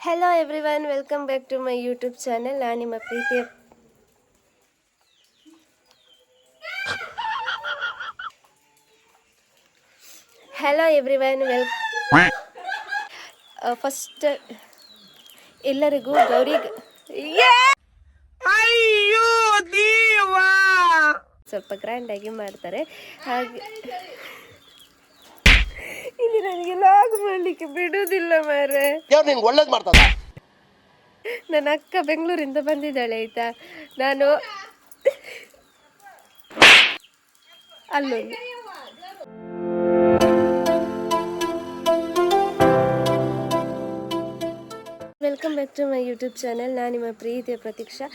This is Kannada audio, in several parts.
Hello everyone welcome back to my YouTube channel ನಾನು ನಿಮ್ಮ ಪ್ರೀತಿಯ hello everyone well first ಎಲ್ಲರಿಗೂ ಗೌರಿ ಅಯ್ಯೋ ದೇವಾ! ಸ್ವಲ್ಪ ಗ್ರ್ಯಾಂಡಾಗಿ ಮಾಡ್ತಾರೆ. ಹಾಗೆ ಇಲ್ಲಿ ನನಗೆ ಲಾಗ್ ಮಾಡ್ಲಿಕ್ಕೆ ಬಿಡುವುದಿಲ್ಲ ಮಾರೆ. ದೇವ್ರು ನಿನ್ಗೆ ಒಳ್ಳೇದು ಮಾಡ್ತದ ನನ್ನ ಅಕ್ಕ ಬೆಂಗಳೂರಿಂದ ಬಂದಿದ್ದಾಳೆ ಆಯ್ತಾ? ನಾನು ಅಲ್ಲೊಂದು welcome back to my YouTube channel. ನಾನು ನಿಮ್ಮ ಪ್ರೀತಿಯ ಪ್ರತೀಕ್ಷಾ.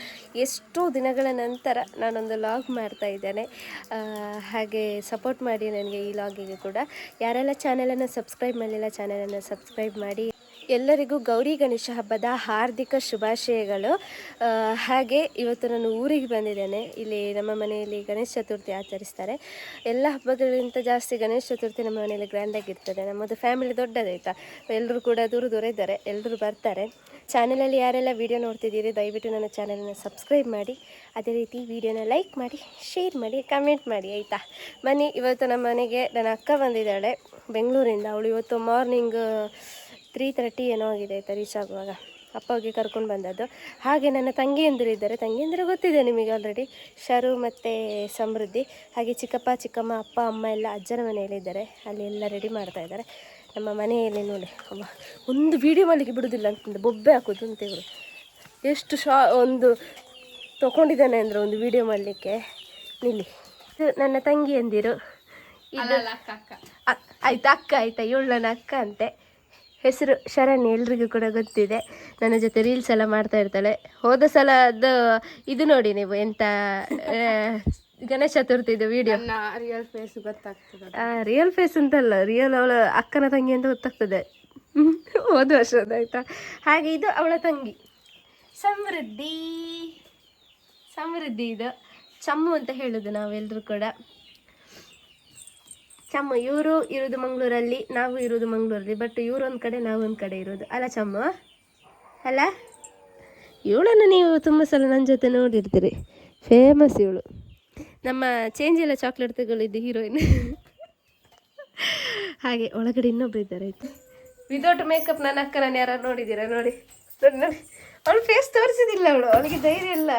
ಎಷ್ಟೋ ದಿನಗಳ ನಂತರ ನಾನೊಂದು ಲಾಗ್ ಮಾಡ್ತಾ ಇದ್ದೇನೆ. ಹಾಗೆ ಸಪೋರ್ಟ್ ಮಾಡಿ ನನಗೆ ಈ ಲಾಗಿಗೆ ಕೂಡ. ಯಾರೆಲ್ಲ ಚಾನಲನ್ನು ಸಬ್ಸ್ಕ್ರೈಬ್ ಮಾಡಲಿಲ್ಲ ಚಾನಲನ್ನು ಸಬ್ಸ್ಕ್ರೈಬ್ ಮಾಡಿ. ಎಲ್ಲರಿಗೂ ಗೌರಿ ಗಣೇಶ ಹಬ್ಬದ ಹಾರ್ದಿಕ ಶುಭಾಶಯಗಳು. ಹಾಗೆ ಇವತ್ತು ನಾನು ಊರಿಗೆ ಬಂದಿದ್ದೇನೆ. ಇಲ್ಲಿ ನಮ್ಮ ಮನೆಯಲ್ಲಿ ಗಣೇಶ ಚತುರ್ಥಿ ಆಚರಿಸ್ತಾರೆ. ಎಲ್ಲ ಹಬ್ಬಗಳಿಗಿಂತ ಜಾಸ್ತಿ ಗಣೇಶ ಚತುರ್ಥಿ ನಮ್ಮ ಮನೆಯಲ್ಲಿ ಗ್ರ್ಯಾಂಡಾಗಿರ್ತದೆ ನಮ್ಮದು ಫ್ಯಾಮಿಲಿ ದೊಡ್ಡದಾಯ್ತಾ ಎಲ್ಲರೂ ಕೂಡ ದೂರ ದೂರ ಇದ್ದಾರೆ. ಎಲ್ಲರೂ ಬರ್ತಾರೆ. ಚಾನಲಲ್ಲಿ ಯಾರೆಲ್ಲ ವಿಡಿಯೋ ನೋಡ್ತಿದ್ದೀರಿ, ದಯವಿಟ್ಟು ನನ್ನ ಚಾನಲನ್ನು ಸಬ್ಸ್ಕ್ರೈಬ್ ಮಾಡಿ. ಅದೇ ರೀತಿ ವಿಡಿಯೋನ ಲೈಕ್ ಮಾಡಿ ಶೇರ್ ಮಾಡಿ ಕಮೆಂಟ್ ಮಾಡಿ, ಆಯಿತಾ? ಬನ್ನಿ, ಇವತ್ತು ನಮ್ಮ ಮನೆಗೆ ನನ್ನ ಅಕ್ಕ ಬಂದಿದ್ದಾಳೆ. ಬೆಂಗಳೂರಿಂದ. ಅವಳು ಇವತ್ತು ಮಾರ್ನಿಂಗ್ ತ್ರೀ ತರ್ಟಿ ಏನೋ ಆಗಿದೆ ಆಯಿತಾ ರೀಚ್ ಆಗುವಾಗ. ಅಪ್ಪ ಹೋಗಿ ಕರ್ಕೊಂಡು ಬಂದದ್ದು. ಹಾಗೆ ನನ್ನ ತಂಗಿಯಂದಿರು ಇದ್ದಾರೆ. ತಂಗಿಯಂದಿರು ಗೊತ್ತಿದೆ ನಿಮಗೆ ಆಲ್ರೆಡಿ ಶರು ಮತ್ತು ಸಮೃದ್ಧಿ ಹಾಗೆ ಚಿಕ್ಕಪ್ಪ ಚಿಕ್ಕಮ್ಮ ಅಪ್ಪ ಅಮ್ಮ ಎಲ್ಲ ಅಜ್ಜನ ಮನೆಯಲ್ಲಿದ್ದಾರೆ ಅಲ್ಲಿ ಎಲ್ಲ ರೆಡಿ ಮಾಡ್ತಾ ಇದ್ದಾರೆ. ನಮ್ಮ ಮನೆಯಲ್ಲಿ ನೋಡಿ ಅಮ್ಮ ಒಂದು ವೀಡಿಯೋ ಮಾಡಲಿಕ್ಕೆ ಬಿಡೋದಿಲ್ಲ ಅಂತಂದು ಬೊಬ್ಬೆ ಹಾಕೋದು ಅಂತ ಇವರು ಎಷ್ಟು ಶಾ ಒಂದು ತೊಗೊಂಡಿದ್ದಾನೆ ಅಂದರೆ ಒಂದು ವಿಡಿಯೋ ಮಾಡಲಿಕ್ಕೆ. ನಿಲ್ಲಿ. ನನ್ನ ತಂಗಿಯಂದಿರು. ಇದೆಲ್ಲ ಅಕ್ಕ ಅಕ್ಕ. ಆಯ್ತಾ ಅಕ್ಕ ಆಯ್ತಾ ಏಳು ನನ್ನ ಅಕ್ಕ ಅಂತೆ. ಹೆಸರು ಶರಣ್ ಎಲ್ರಿಗೂ ಕೂಡ ಗೊತ್ತಿದೆ. ನನ್ನ ಜೊತೆ ರೀಲ್ಸ್ ಎಲ್ಲ ಮಾಡ್ತಾ ಇರ್ತಾಳೆ. ಹೋದ ಸಲ ಅದು ಇದು ನೋಡಿ ನೀವು ಎಂತ ಗಣೇಶ ಚತುರ್ಥಿದು ವಿಡಿಯೋ ರಿಯಲ್ ಫೇಸ್ ಗೊತ್ತಾಗ್ತದೆ ರಿಯಲ್ ಫೇಸ್ ಅಂತಲ್ಲ ರಿಯಲ್ ಅವಳ ಅಕ್ಕನ ತಂಗಿ ಅಂತ ಗೊತ್ತಾಗ್ತದೆ. ಹೋದ ವರ್ಷದ ಆಯ್ತಾ? ಹಾಗೆ ಇದು ಅವಳ ತಂಗಿ. ಸಮೃದ್ಧಿ. ಸಮೃದ್ಧಿ ಇದು. ಚಮ್ಮು ಅಂತ ಹೇಳುದು ನಾವೆಲ್ಲರೂ ಕೂಡ. ಚಮ್ಮು, ಇವರು ಇರೋದು ಮಂಗಳೂರಲ್ಲಿ, ನಾವು ಇರೋದು ಮಂಗಳೂರಲ್ಲಿ ಬಟ್ ಇವರು ಒಂದು ಕಡೆ, ನಾವು ಒಂದು ಕಡೆ ಇರೋದು ಅಲ್ಲ ಚಮ್ಮ? ಅಲ್ಲ? ಇವಳನ್ನು ನೀವು ತುಂಬ ಸಲ ನನ್ನ ಜೊತೆ ನೋಡಿರ್ತೀರಿ. ಫೇಮಸ್ ಇವಳು. ನಮ್ಮ ಚೇಂಜ್ ಎಲ್ಲ ಚಾಕ್ಲೇಟ್ ತಗೊಳ್ಳಿದ್ದು ಹೀರೋಯಿನ್ ಹಾಗೆ, ಒಳಗಡೆ ಇನ್ನೊಬ್ರು ಇದ್ದಾರೆ. ಆಯಿತು ವಿದೌಟ್ ಮೇಕಪ್ ನನ್ನ ಅಕ್ಕನ ಯಾರು ನೋಡಿದ್ದೀರಾ? ನೋಡಿ. ನೋಡಿ ನೋಡಿ. ಅವಳು ಫೇಸ್ ತೋರಿಸಿದಿಲ್ಲ ಅವಳು ಅವಳಿಗೆ ಧೈರ್ಯ ಇಲ್ಲ.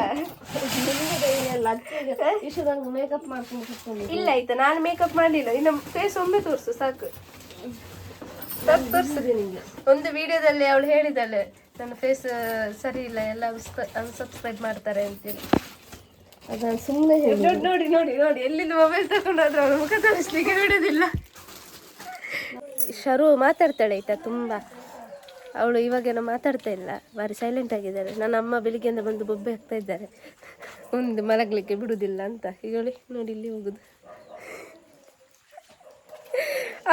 ಇಷ್ಟೊಂದು ಮೇಕಪ್ ಮಾಡ್ಕೊಂಡು ಇಲ್ಲ ಆಯ್ತಾ ನಾನು ಮೇಕಪ್ ಮಾಡಲಿಲ್ಲ. ಇನ್ನು ಫೇಸ್ ಒಮ್ಮೆ ತೋರಿಸು ಸಾಕು. ಸಾಕು ತೋರಿಸಿದೆ ನಿಮಗೆ ಒಂದು ವಿಡಿಯೋದಲ್ಲಿ ಅವಳು ಹೇಳಿದಾಳೆ ನನ್ನ ಫೇಸ್ ಸರಿ ಇಲ್ಲ ಎಲ್ಲ ಅನ್ಸಬ್ಸ್ಕ್ರೈಬ್ ಮಾಡ್ತಾರೆ ಅಂತೇಳಿ. ಅದನ್ನು ಸುಮ್ಮನೆ ನೋಡಿ ನೋಡಿ ನೋಡಿ ನೋಡಿ ಎಲ್ಲಿಂದ ಮೊಬೈಲ್ ತಗೊಂಡಾದ್ರೂ ಅವಳು ಮುಖ ತೋರಿಸ್ಲಿಕ್ಕೆ ಬಿಡೋದಿಲ್ಲ. ಶರು ಮಾತಾಡ್ತಾಳೆ ಆಯ್ತಾ ತುಂಬ. ಅವಳು ಇವಾಗೇನೋ ಮಾತಾಡ್ತಾ ಇಲ್ಲ. ಭಾರಿ ಸೈಲೆಂಟ್ ಆಗಿದ್ದಾರೆ. ನನ್ನ ಅಮ್ಮ ಬೆಳಿಗ್ಗೆಯಿಂದ ಬಂದು ಬೊಬ್ಬೆ ಹಾಕ್ತಾ ಇದ್ದಾರೆ. ಒಂದು ಮಲಗಲಿಕ್ಕೆ ಬಿಡುವುದಿಲ್ಲ ಅಂತ. ಹೇಳಿ ನೋಡಿ ಇಲ್ಲಿ ಹೋಗುದು.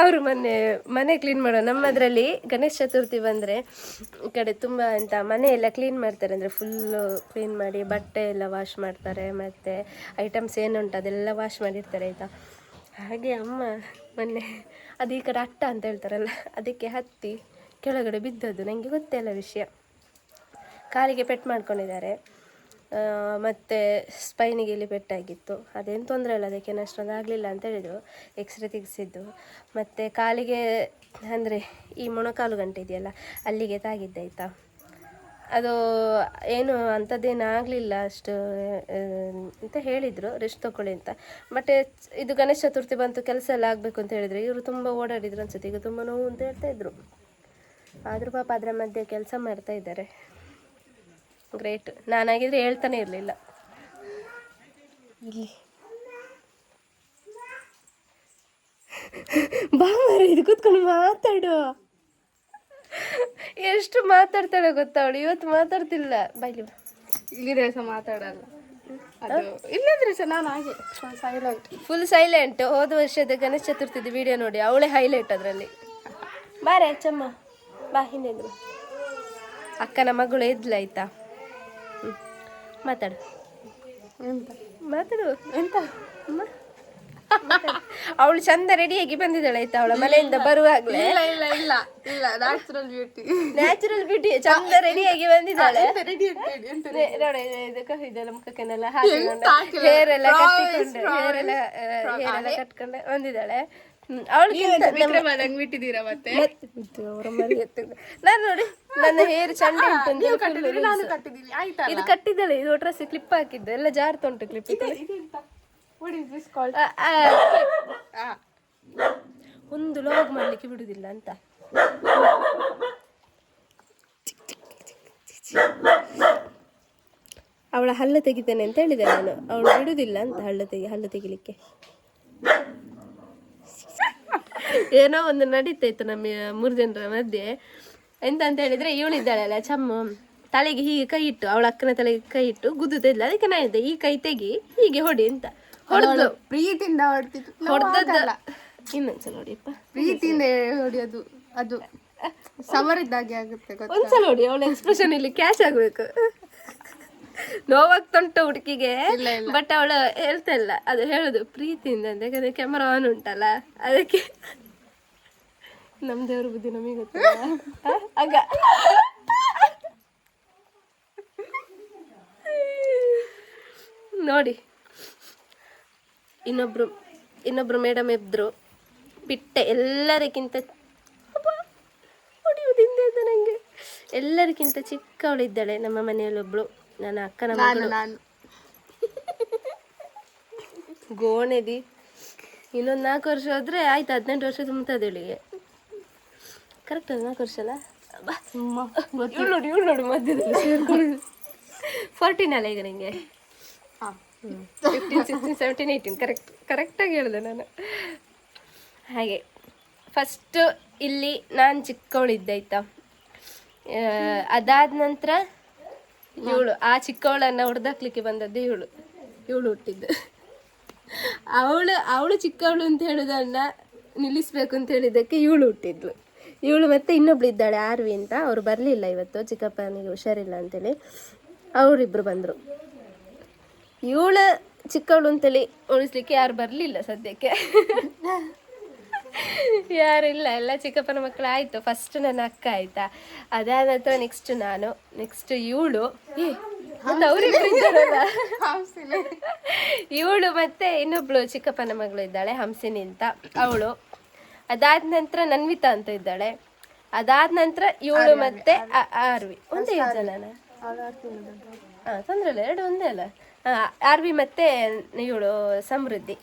ಅವರು ಮೊನ್ನೆ ಮನೆ ಕ್ಲೀನ್ ಮಾಡೋ ನಮ್ಮದರಲ್ಲಿ ಗಣೇಶ ಚತುರ್ಥಿ ಬಂದರೆ ಈ ಕಡೆ ತುಂಬ ಎಂತ ಮನೆ ಎಲ್ಲ ಕ್ಲೀನ್ ಮಾಡ್ತಾರೆ. ಅಂದರೆ ಫುಲ್ಲು ಕ್ಲೀನ್ ಮಾಡಿ ಬಟ್ಟೆ ಎಲ್ಲ ವಾಶ್ ಮಾಡ್ತಾರೆ. ಮತ್ತು ಐಟಮ್ಸ್ ಏನುಂಟು ಅದೆಲ್ಲ ವಾಶ್ ಮಾಡಿರ್ತಾರೆ ಆಯಿತಾ? ಹಾಗೆ ಅಮ್ಮ ಮೊನ್ನೆ ಅದು ಈ ಕಡೆ ಅಟ್ಟ ಅಂತ ಹೇಳ್ತಾರಲ್ಲ, ಅದಕ್ಕೆ ಹತ್ತಿ ಕೆಳಗಡೆ ಬಿದ್ದದ್ದು. ನನಗೆ ಗೊತ್ತೇ ಇಲ್ಲ ವಿಷಯ. ಕಾಲಿಗೆ ಪೆಟ್ಟು ಮಾಡ್ಕೊಂಡಿದ್ದಾರೆ. ಮತ್ತು ಸ್ಪೈನಿಗೆ ಇಲ್ಲಿ ಪೆಟ್ಟಾಗಿತ್ತು ಅದೇನು ತೊಂದರೆ ಇಲ್ಲ, ಅದಕ್ಕೆ ಅಷ್ಟೊಂದು ಆಗಲಿಲ್ಲ ಅಂತ ಹೇಳಿದರು. ಎಕ್ಸ್ರೇ ತೆಗೆಸಿದ್ದು. ಮತ್ತು ಕಾಲಿಗೆ, ಅಂದರೆ ಈ ಮೊಣಕಾಲು ಗಂಟೆ ಇದೆಯಲ್ಲ, ಅಲ್ಲಿಗೆ ತಾಗಿದ್ದಾಯ್ತಾ ಅದು ಏನು ಅಂಥದ್ದೇನು ಆಗಲಿಲ್ಲ ಅಷ್ಟು ಅಂತ ಹೇಳಿದರು. ರೆಸ್ಟ್ ತಗೊಳ್ಳಿ ಅಂತ. ಬಟ್ ಇದು ಗಣೇಶ ಚತುರ್ಥಿ ಬಂತು, ಕೆಲಸ ಎಲ್ಲ ಆಗಬೇಕು ಅಂತ ಹೇಳಿದರೆ. ಇವರು ತುಂಬ ಓಡಾಡಿದ್ರು ಅನ್ಸುತ್ತೆ. ಈಗ ತುಂಬ ನೋವು ಅಂತ ಹೇಳ್ತಾ ಇದ್ರು. ಆದರೂ ಪಾಪ ಅದರ ಮಧ್ಯೆ ಕೆಲಸ ಮಾಡ್ತಾ ಇದ್ದಾರೆ. ಗ್ರೇಟ್ ನಾನಾಗಿದ್ರೆ ಹೇಳ್ತಾನೆ ಇರಲಿಲ್ಲ. ಇಲ್ಲಿ. ಬಾ ಮರೆ ಇದು ಕೂತ್ಕೊಂಡು ಮಾತಾಡು. ಎಷ್ಟು ಮಾತಾಡ್ತಾಳೆ ಗೊತ್ತಾ ಅವಳು? ಇವತ್ತು ಮಾತಾಡ್ತಿಲ್ಲ. ಬೈಲಿ. ಇಲ್ಲಿದ್ರೆ ಸಹ ಮಾತಾಡಲ್ಲ. ಇಲ್ಲದ್ರೆ ಸಹ ನಾನು ಹಾಗೆ ಸೈಲೆಂಟ್ ಫುಲ್ ಸೈಲೆಂಟ್ ಹೋದ ವರ್ಷದ ಗಣೇಶ ಚತುರ್ಥಿದ ವಿಡಿಯೋ ನೋಡಿ. ಅವಳೇ ಹೈಲೈಟ್ ಅದರಲ್ಲಿ. ಬಾರೆ ಚಮ್ಮ. ಬಾ ಅಕ್ಕನ ಮಗಳು ಇದ್ಲು ಆಯ್ತಾ. ಮಾತಾಡು. ಎಂತ? ಮಾತಾಡು. ಎಂತ? ಅವಳು ಚಂದ ರೆಡಿಯಾಗಿ ಬಂದಿದ್ದಾಳೆ ಆಯ್ತಾ? ಅವಳ ಮನೆಯಿಂದ ಬರುವಾಗ ಇಲ್ಲ ಇಲ್ಲ ಇಲ್ಲ. ಇಲ್ಲ ನ್ಯಾಚುರಲ್ ಬ್ಯೂಟಿ ನ್ಯಾಚುರಲ್ ಬ್ಯೂಟಿ ಚಂದ ರೆಡಿಯಾಗಿ ಬಂದಿದ್ದಾಳೆ? ನೋಡಿ ಇದೆಲ್ಲ ಮುಖಕ್ಕೆನೆಲ್ಲ ಹಾಕಿಕೊಂಡು ಹೇರ್ ಎಲ್ಲ ಕಟ್ಟಿಕೊಂಡು ಹೇರ್ ಎಲ್ಲ ಹೇರ್ ಎಲ್ಲ ಕಟ್ಕೊಂಡು ಬಂದಿದ್ದಾಳೆ. ಬಿಟ್ಟಿದ್ದೀರಾ ಮತ್ತೆ? ನಾನು ನೋಡಿ ನನ್ನ ಹೇರ್ ಉಂಟು ಇದು ಕಟ್ಟಿದ್ದಾಳೆ ಇದು ಡ್ರೆಸ್ ಕ್ಲಿಪ್ ಹಾಕಿದ್ದು ಎಲ್ಲ ಜಾರ್ತ ಉಂಟು ಕ್ಲಿಪ್ ಒಂದು ಲಾಗ್ ಮಾಡ್ಲಿಕ್ಕೆ ಬಿಡುದಿಲ್ಲ ಅಂತ. ಅವಳ ಹಳ್ಳ ತೆಗಿತೇನೆ ಅಂತ ಹೇಳಿದೆ ನಾನು. ಅವಳು ಬಿಡುದಿಲ್ಲ ಅಂತ ಹಳ್ಳ ತೆಗಿ ಹಲ್ಲ ತೆಗಿಲಿಕ್ಕೆ. ಏನೋ ಒಂದು ನಡೀತಾಯಿತ್ತು ನಮ್ಮ ಮೂರು ಜನರ ಮಧ್ಯೆ. ಎಂತ ಅಂತ ಹೇಳಿದ್ರೆ ಇವಳಿದ್ದಾಳಲ್ಲ ಚಮ್ಮ. ತಲೆಗೆ ಹೀಗೆ ಕೈ ಇಟ್ಟು ಅವಳ ಅಕ್ಕನ ತಲೆಗೆ ಕೈ ಇಟ್ಟು ಗುದ್ದುತ್ತಿದ್ಲ ಅದಕ್ಕೆ ನಾನು ಇದ್ದೆ ಈ ಕೈ ತೆಗಿ ಹೀಗೆ ಹೊಡಿ ಅಂತ. ಹೊಡೆದು ಪ್ರೀತಿಯಿಂದ ಹೊಡ್ತಿತ್ತು ಹೊಡೆದಲ್ಲ ಇನ್ನೊಂದ್ಸಲ ಹೊಡಿಯಪ್ಪ ಪ್ರೀತಿಯಿಂದ ಹೊಡಿಯೋದು ಅದು ಸವರಿದ್ದಾಗೆ ಆಗುತ್ತೆ ಗೊತ್ತಾ? ಒಂದ್ಸಲ ನೋಡಿ ಅವಳ ಎಕ್ಸ್ಪ್ರೆಷನ್ ಇಲ್ಲಿ ಕ್ಯಾಶ್ ಆಗ್ಬೇಕು. ನೋವಾಗ್ತುಂಟು ಹುಡುಕಿಗೆ ಬಟ್ ಅವಳು ಹೇಳ್ತಾ ಇಲ್ಲ. ಅದು ಹೇಳುದು ಪ್ರೀತಿಯಿಂದ ಅಂತ ಯಾಕಂದ್ರೆ ಕ್ಯಾಮರಾ ಆನ್ ಉಂಟಲ್ಲ ಅದಕ್ಕೆ ನಮ್ ದೇವ್ರ ಬುದ್ಧಿ ನಮಗೆ ಗೊತ್ತಿಲ್ಲ. ಆ? ಆಗ ನೋಡಿ ಇನ್ನೊಬ್ರು ಇನ್ನೊಬ್ರು ಮೇಡಮ್ ಇದ್ರು ಬಿಟ್ಟೆ ಎಲ್ಲರಿಗಿಂತ ಎಲ್ಲರಿಗಿಂತ ಹೊಡಿಯೋದು ಹಿಂದೆ ಇದ್ದ ನಂಗೆ. ಎಲ್ಲರಿಗಿಂತ ಚಿಕ್ಕವಳಿದ್ದಾಳೆ ನಮ್ಮ ಮನೆಯಲ್ಲಿ ಒಬ್ಳು ನನ್ನ ಅಕ್ಕನ ಮಗಳು. ಗೋಣೆದಿ ಇನ್ನೊಂದು ನಾಲ್ಕು ವರ್ಷ ಹೋದ್ರೆ ಆಯ್ತು ಹದಿನೆಂಟು ವರ್ಷ ತುಂಬುತ್ತದೆ ಇವಳಿಗೆ ಕರೆಕ್ಟ್ ಅದನ್ನ ಕರ್ಸಲ್ಲ ಇವಳು ನೋಡಿ ಇವಳು ನೋಡಿ ಮಧ್ಯದಲ್ಲಿ. ಸೇರ್ಕೊಳ್ಳೋದು ಫೋರ್ಟೀನ್ ಅಲ್ಲ ಈಗ ನಿಂಗೆ? Fifteen sixteen seventeen eighteen correct ಕರೆಕ್ಟಾಗಿ ಹೇಳಿದೆ ನಾನು. ಹಾಗೆ ಫಸ್ಟು ಇಲ್ಲಿ ನಾನು ಚಿಕ್ಕವಳಿದ್ದೆ ಆಯ್ತಾ? ಅದಾದ ನಂತರ ಇವಳು ಆ ಚಿಕ್ಕವಳನ್ನು ಹೊಡೆದಾಕ್ಲಿಕ್ಕೆ ಬಂದದ್ದು ಇವಳು. ಇವಳು ಹುಟ್ಟಿದ್ದು. ಅವಳು ಅವಳು ಚಿಕ್ಕವಳು ಅಂತ ಹೇಳೋದನ್ನ ನಿಲ್ಲಿಸ್ಬೇಕು ಅಂತ ಹೇಳಿದ್ದಕ್ಕೆ ಇವಳು ಹುಟ್ಟಿದ್ಲು. ಇವಳು ಮತ್ತೆ ಇನ್ನೊಬ್ಳು ಇದ್ದಾಳೆ ಆರ್ವಿ ಅಂತ. ಅವ್ರು ಬರಲಿಲ್ಲ ಇವತ್ತು ಚಿಕ್ಕಪ್ಪನಿಗೆ ಹುಷಾರಿಲ್ಲ ಅಂತೇಳಿ. ಅವರಿಬ್ಬರು ಬಂದರು. ಇವಳು ಚಿಕ್ಕವಳು ಅಂತೇಳಿ ಉಳಿಸ್ಲಿಕ್ಕೆ ಯಾರು ಬರಲಿಲ್ಲ ಸದ್ಯಕ್ಕೆ. ಯಾರು ಇಲ್ಲ ಎಲ್ಲ ಚಿಕ್ಕಪ್ಪನ ಮಕ್ಕಳು ಆಯಿತು. ಫಸ್ಟ್ ನನ್ನ ಅಕ್ಕ ಆಯ್ತಾ? ಅದಾದ ನಂತರ ನೆಕ್ಸ್ಟ್ ನಾನು ನೆಕ್ಸ್ಟ್ ಇವಳು. ಇವಳು ಮತ್ತೆ ಇನ್ನೊಬ್ಳು ಚಿಕ್ಕಪ್ಪನ ಮಗಳು ಇದ್ದಾಳೆ ಹಂಸಿನಿ ಅಂತ. ಅವಳು. ಅದಾದ ನಂತರ ನನ್ವಿತಾ ಅಂತ ಇದ್ದಾಳೆ. ಅದಾದ ನಂತರ ಇವಳು ಮತ್ತೆ ಆರ್ವಿ ಒಂದೇ ಜನನ. ಹಾಂ ತೊಂದರೆ ಇಲ್ಲ ಎರಡು ಒಂದೇ ಅಲ್ಲ. ಆರ್ವಿ ಮತ್ತೆ ಇವಳು ಸಮೃದ್ಧಿ.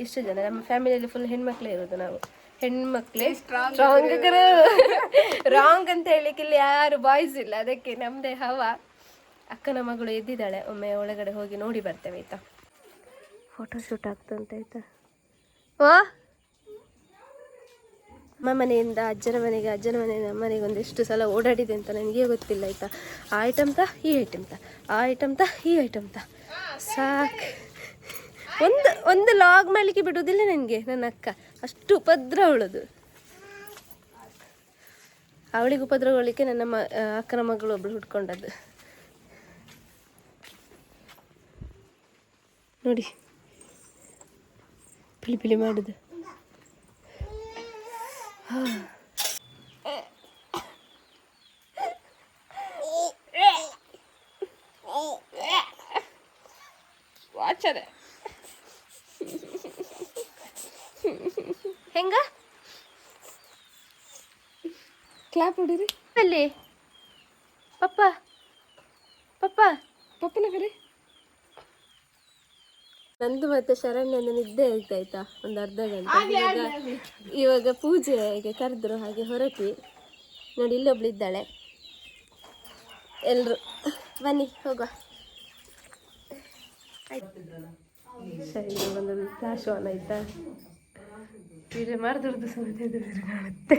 ಇಷ್ಟು ಜನ ನಮ್ಮ ಫ್ಯಾಮಿಲಿಯಲ್ಲಿ ಫುಲ್ ಹೆಣ್ಮಕ್ಳೇ ಇರೋದು ನಾವು. ಹೆಣ್ಮಕ್ಳೇ ಸ್ಟ್ರಾಂಗ್ ರಾಂಗ್ ಅಂತ ಹೇಳಿಕ್ಕೆ ಇಲ್ಲಿ ಯಾರು ಬಾಯ್ಸ್ ಇಲ್ಲ. ಅದಕ್ಕೆ ನಮ್ಮದೇ ಹವ. ಅಕ್ಕನ ಮಗಳು ಎದ್ದಿದ್ದಾಳೆ. ಒಮ್ಮೆ ಒಳಗಡೆ ಹೋಗಿ ನೋಡಿ ಬರ್ತೇವೆ ಆಯ್ತಾ? ಫೋಟೋ ಶೂಟ್ ಆಗ್ತಂತ ಆಯ್ತಾ? ಓ ಅಮ್ಮ ಮನೆಯಿಂದ, ಅಜ್ಜನ ಮನೆಗೆ, ಅಜ್ಜನ ಮನೆಯಿಂದ ಮನೆಗೆ ಒಂದೆಷ್ಟು ಸಲ ಓಡಾಡಿದೆ ಅಂತ ನನಗೆ ಗೊತ್ತಿಲ್ಲ, ಆಯಿತಾ? ಆ ಐಟಮ್ ತ, ಈ ಐಟಮ್ ತ, ಆ ಐಟಮ್ ತ, ಈ ಐಟಮ್ ತ. ಸಾಕು. ಒಂದು ಒಂದು ಲಾಗ್ ಮಾಡಲಿಕ್ಕೆ ಬಿಡುವುದಿಲ್ಲ ನನಗೆ, ನನ್ನ ಅಕ್ಕ. ಅಷ್ಟು ಉಪದ್ರ ಅವಳದು. ಅವಳಿಗೆ ಉಪದ್ರವಳಿಕ್ಕೆ ನನ್ನ ಮ ಅಕ್ಕನ ಮಗಳು ಒಬ್ಳು ಹುಡ್ಕೊಂಡದ್ದು. ನೋಡಿ. ಪಿಲಿ ಪಿಲಿ ಮಾಡುದು. ವಾಚದೆ ಹೆಂಗ? ಕ್ಲಾಪ್ ಹೊಡಿರಿ ಅಲ್ಲಿ. ಪಪ್ಪ. ಪಪ್ಪ. ಪಪ್ಪನ ಕರೆ. ನಂದು ಮತ್ತೆ ಶರಣ್ಯನ ನಿದ್ದೆ ಆಯ್ತಾಯ್ತಾ ಒಂದು ಅರ್ಧ ಗಂಟೆ. ಇವಾಗ ಇವಾಗ ಪೂಜೆಗೆ ಕರೆದ್ರು ಹಾಗೆ ಹೊರಟಿ ನೋಡಿ ಇಲ್ಲೊಬ್ಳಿದ್ದಾಳೆ ಎಲ್ಲರೂ ಬನ್ನಿ ಹೋಗುವ. ಸರಿ ಒಂದು ಫ್ಲಾಶ್ ಆನ್ ಆಯ್ತಾ ಸೀರೆ ಮಾಡಿದ್ರದ್ದು ಸೌದೆ ಕಾಣುತ್ತೆ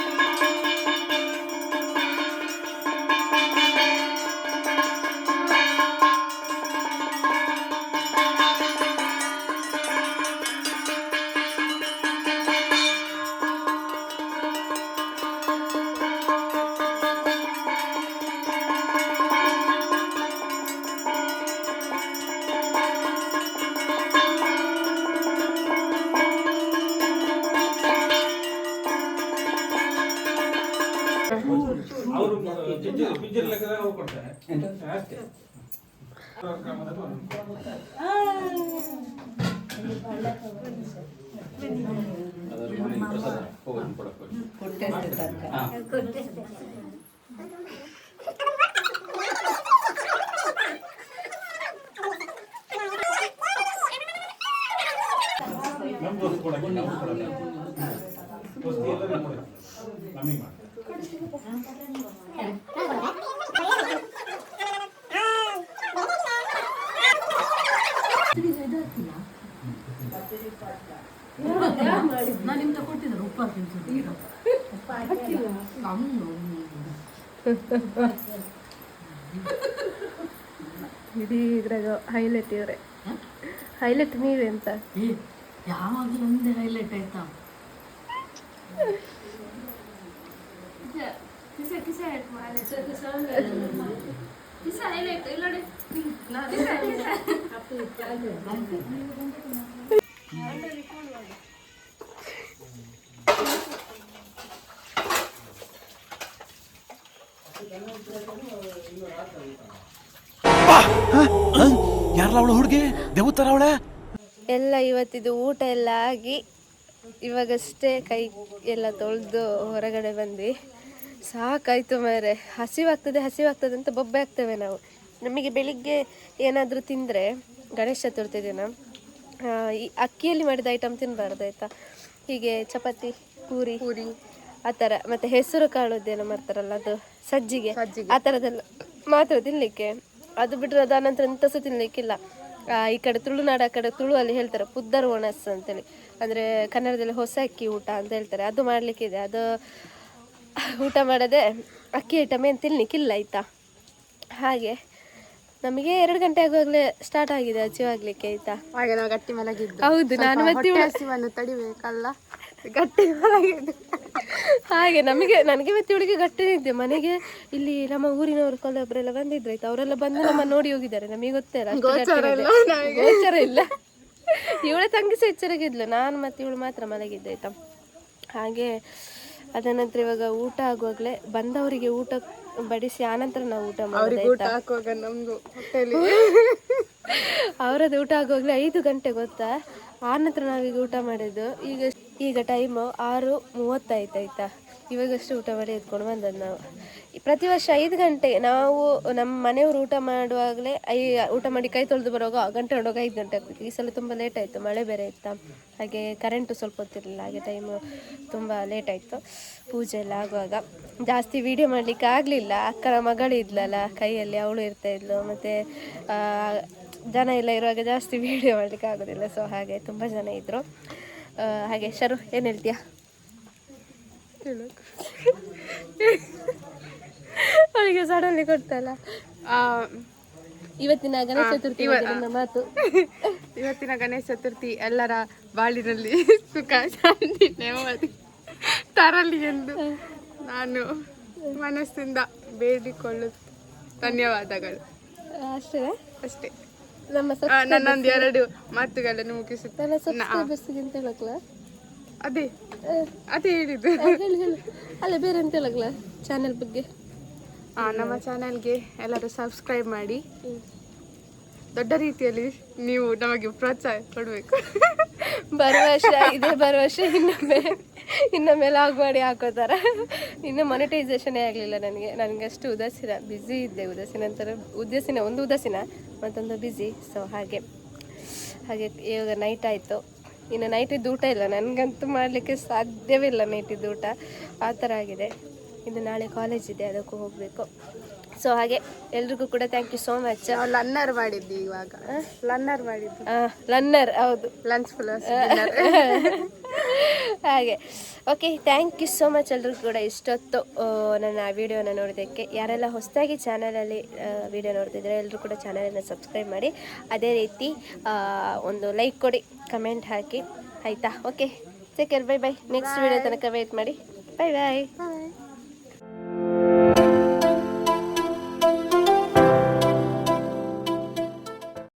ಅವ್ರ ಕ್ರಮದಲ್ಲಿ ಒಂದು. ನಮ್ದು ವಸ್ತು ಕೊಡಕ್ಕೆ ನಮ್ದು ಕೊಡಲ್ಲ ವಸ್ತು ಎಲ್ಲರೂ ಕೊಡಕ್ಕೆ ನಮಗೆ ಮಾಡಿ ನಾನು ಕೊಟ್ಟಿದ್ದಾರೆ ಇಡೀ ಇದ್ರಾಗ ಹೈಲೈಟ್ ಇವ್ರೆ ಹೈಲೈಟ್ ನೀವೇ ಅಂತ ಯಾವಾಗಲೂ ಒಂದೇ ಹೈಲೈಟ್ ಆಯ್ತಾ ಯಾರಲ್ಲ ಅವಳು ಹುಡುಗಿ ದೇವತರ ಅವಳ ಎಲ್ಲ ಇವತ್ತಿದು ಊಟ ಎಲ್ಲ ಆಗಿ ಇವಾಗಷ್ಟೇ ಕೈ ಎಲ್ಲ ತೊಳೆದು ಹೊರಗಡೆ ಬಂದ್ವಿ. ಸಾಕಾಯ್ತು ಮಾರೆ. ಹಸಿವಾಗ್ತದೆ ಹಸಿವಾಗ್ತದೆ ಅಂತ ಬೊಬ್ಬೆ ಆಗ್ತೇವೆ ನಾವು. ನಮಗೆ ಬೆಳಿಗ್ಗೆ ಏನಾದರೂ ತಿಂದರೆ ಗಣೇಶ ಚತುರ್ಥಿ ದಿನ ಈ ಅಕ್ಕಿಯಲ್ಲಿ ಮಾಡಿದ ಐಟಮ್ ತಿನ್ನಬಾರ್ದು ಆಯಿತಾ? ಹೀಗೆ ಚಪಾತಿ ಪೂರಿ ಪೂರಿ. ಆ ಥರ. ಮತ್ತು ಹೆಸರು ಕಾಳುದೇನೋ ಮಾಡ್ತಾರಲ್ಲ ಅದು ಸಜ್ಜಿಗೆ. ಆ ಥರದೆಲ್ಲ ಮಾತ್ರ ತಿನ್ನಲಿಕ್ಕೆ ಅದು ಬಿಟ್ಟರೆ ಅದ ನಂತರ ಎಂತ ಸಹ ತಿನ್ನಲಿಕ್ಕಿಲ್ಲ ಈ ಕಡೆ ತುಳುನಾಡು ಆ ಕಡೆ ತುಳು ಅಲ್ಲಿ ಹೇಳ್ತಾರೆ ಪುದ್ದರ್ ಒಣಸ್ ಅಂತೇಳಿ. ಅಂದರೆ ಕನ್ನಡದಲ್ಲಿ ಹೊಸ ಅಕ್ಕಿ ಊಟ ಅಂತ ಹೇಳ್ತಾರೆ. ಅದು ಮಾಡಲಿಕ್ಕಿದೆ. ಅದು ಊಟ ಮಾಡದೆ ಅಕ್ಕಿ ಐಟಮ್ ಏನು ತಿನ್ನಲಿಕ್ಕಿಲ್ಲ ಆಯಿತಾ? ಹಾಗೆ ನಮಗೆ ಎರಡು ಗಂಟೆ ಆಗುವಾಗಲೇ ಸ್ಟಾರ್ಟ್ ಆಗಿದೆ ಹಸಿವಾಗ್ಲಿಕ್ಕೆ ಆಯಿತಾ? ಹಾಗೆ ನಾವು ಗಟ್ಟಿ ಮಲಗಿದ್ದು. ಹೌದು ನಾನು ಮತ್ತೆ ಹಸಿವನ್ನು ತಡಿಬೇಕಲ್ಲ? ಗಟ್ಟಿ ಮಲಗಿದ್ದು. ಹಾಗೆ ನಮಗೆ ನನಗೆ ಮತ್ತೆ ಇವಳಿಗೆ ಗಟ್ಟಿ ಇದ್ದೆ ಮನೆಗೆ ಇಲ್ಲಿ ನಮ್ಮ ಊರಿನವರು ಕೊಲ್ಲೊಬ್ಬರೆಲ್ಲ ಬಂದಿದ್ರು ಆಯ್ತಾ? ಅವರೆಲ್ಲ ಬಂದು ನಮ್ಮ ನೋಡಿ ಹೋಗಿದ್ದಾರೆ. ನಮಗೆ ಗೊತ್ತೇ ಗೋಚರ ಇಲ್ಲ ಇವಳ ತಂಗಿಸ ಸಹ ಎಚ್ಚರಿಗಿದ್ಲು. ನಾನು ಮತ್ತೆ ಇವಳು ಮಾತ್ರ ಮಲಗಿದ್ದೆ ಆಯ್ತಾ? ಹಾಗೆ ಅದ ನಂತರ ಇವಾಗ ಊಟ ಆಗುವಾಗಲೇ ಬಂದವರಿಗೆ ಊಟ ಬಡಿಸಿ ಆನಂತರ ನಾವು ಊಟ ಮಾಡೋದು ಊಟ ಹಾಕುವಾಗ ನಮ್ದು ಹೊಟ್ಟೆಲಿ ಅವರದ್ದು ಊಟ ಆಗುವಾಗಲೇ ಐದು ಗಂಟೆ ಗೊತ್ತಾ? ಆ ನಂತರ ನಾವೀಗ ಊಟ ಮಾಡಿದ್ದು ಈಗ ಈಗ ಟೈಮು ಆರು ಮೂವತ್ತಾಯ್ತು ಆಯ್ತಾ? ಇವಾಗಷ್ಟು ಊಟ ಮಾಡಿ ಎತ್ಕೊಂಡು ಬಂದದ್ದು ನಾವು. ಪ್ರತಿ ವರ್ಷ ಐದು ಗಂಟೆ ನಾವು ನಮ್ಮ ಮನೆಯವರು ಊಟ ಮಾಡುವಾಗಲೇ ಐ ಊಟ ಮಾಡಿ ಕೈ ತೊಳೆದು ಬರುವಾಗ ಗಂಟೆ ಹೊಡೋಗ ಐದು ಗಂಟೆ ಆಗ್ತಿತ್ತು ಈ ಸಲ ತುಂಬ ಲೇಟ್ ಆಯಿತು ಮಳೆ ಬೇರೆ ಇತ್ತ? ಹಾಗೆ ಕರೆಂಟು ಸ್ವಲ್ಪ ಹೊತ್ತಿರಲಿಲ್ಲ ಹಾಗೆ ಟೈಮು ತುಂಬ ಲೇಟ್ ಆಯಿತು. ಪೂಜೆ ಎಲ್ಲ ಆಗುವಾಗ. ಜಾಸ್ತಿ ವಿಡಿಯೋ ಮಾಡಲಿಕ್ಕೆ ಆಗಲಿಲ್ಲ. ಅಕ್ಕನ ಮಗಳು ಇದ್ಲಲ್ಲ ಕೈಯಲ್ಲಿ ಅವಳು ಇರ್ತಾ ಇದ್ಲು ಮತ್ತು ಜನ ಎಲ್ಲ ಇರುವಾಗ ಜಾಸ್ತಿ ವಿಡಿಯೋ ಮಾಡಲಿಕ್ಕೆ ಆಗೋದಿಲ್ಲ. ಸೊ ಹಾಗೆ ತುಂಬ ಜನ ಇದ್ದರು ಹಾಗೆ ಶರು ಏನು ಹೇಳ್ತೀಯಾ? ಅವಳಿಗೆ ಸಡನ್ಲಿ ಕೊಡ್ತಲ್ಲ ಆ, ಇವತ್ತಿನ ಗಣೇಶ ಚತುರ್ಥಿ ಮಾತು. ಇವತ್ತಿನ ಗಣೇಶ ಚತುರ್ಥಿ ಎಲ್ಲರ ಬಾಳಿನಲ್ಲಿ ಸುಖ ಶಾಂತಿ ನೆಮ್ಮದಿ ತರಲಿ ಎಂದು ನಾನು ಮನಸ್ಸಿಂದ ಬೇಡಿಕೊಳ್ಳುತ್ತ ಧನ್ಯವಾದಗಳು. ಅಷ್ಟೇ? ಅಷ್ಟೇ. ನಮ್ಮ ನನ್ನೊಂದು ಎರಡು ಮಾತುಗಳನ್ನು ಮುಗಿಸುತ್ತೆ ಸಬ್ಸ್ಕ್ರೈಬರ್ಸ್ಗೆ ಅಂತ ಹೇಳಕ್ಲ? ಅದೇ. ಅದೇ ಹೇಳಿದ್ದು. ಹೇಳಿ ಹೇಳಿ. ಅಲ್ಲ ಬೇರೆ ಅಂತ ಹೇಳಕ್ಲ? ಚಾನೆಲ್ ಬಗ್ಗೆ? ನಮ್ಮ ಚಾನಲ್ಗೆ ಎಲ್ಲರೂ ಸಬ್ಸ್ಕ್ರೈಬ್ ಮಾಡಿ. ದೊಡ್ಡ ರೀತಿಯಲ್ಲಿ ನೀವು ನಮಗೆ ಪ್ರೋತ್ಸಾಹ ಕೊಡಬೇಕು. ಬರುವ ವರ್ಷ, ಇದೇ ಬರುವ ವರ್ಷ ಇನ್ನೊಮ್ಮೆ ಇನ್ನೊಮ್ಮೆ ಲಾಗ್ ಮಾಡಿ ಹಾಕೋತಾರ. ಇನ್ನು ಮೊನಿಟೈಸೇಷನೇ ಆಗಲಿಲ್ಲ ನನಗೆ. ನನಗೆ ಅಷ್ಟು ಉದಾಸೀನ ಬ್ಯುಸಿ ಇದ್ದೆ. ಉದಾಸೀನ ಅಂತಾರೆ ಉದಾಸೀನ ಒಂದು ಉದಾಸೀನ, ಮತ್ತೊಂದು ಬ್ಯುಸಿ ಸೊ ಹಾಗೆ. ಹಾಗೆ ಇವಾಗ ನೈಟ್ ಆಯಿತು. ಇನ್ನು ನೈಟಿದ್ದು ಊಟ ಇಲ್ಲ. ನನಗಂತೂ ಮಾಡಲಿಕ್ಕೆ ಸಾಧ್ಯವಿಲ್ಲ ನೈಟಿದ್ದು ಊಟ. ಆ ಥರ ಆಗಿದೆ. ಇನ್ನು ನಾಳೆ ಕಾಲೇಜ್ ಇದೆ ಅದಕ್ಕೂ ಹೋಗಬೇಕು. ಸೊ ಹಾಗೆ ಎಲ್ರಿಗೂ ಕೂಡ ಥ್ಯಾಂಕ್ ಯು ಸೋ ಮಚ್ ಲನ್ನರ್ ಮಾಡಿದ್ವಿ ಇವಾಗ. ಲನ್ನರ್ ಮಾಡಿದ್ವಿ. ಲನ್ನರ್ ಹೌದು. ಲಂಚ್ ಹಾಗೆ. Okay thank you so much ಎಲ್ರಿಗೂ ಕೂಡ ಇಷ್ಟೊತ್ತು ಆ, ನನ್ನ ವಿಡಿಯೋನ ನೋಡೋದಕ್ಕೆ ಯಾರೆಲ್ಲ ಹೊಸದಾಗಿ ಚಾನಲಲ್ಲಿ ವಿಡಿಯೋ ನೋಡ್ತಿದ್ರೆ ಎಲ್ಲರೂ ಕೂಡ ಚಾನಲನ್ನು ಸಬ್ಸ್ಕ್ರೈಬ್ ಮಾಡಿ. ಅದೇ ರೀತಿ ಒಂದು ಲೈಕ್ ಕೊಡಿ ಕಮೆಂಟ್ ಹಾಕಿ. ಆಯಿತಾ? Okay take care bye bye next video ತನಕ ವೇಟ್ ಮಾಡಿ. Bye bye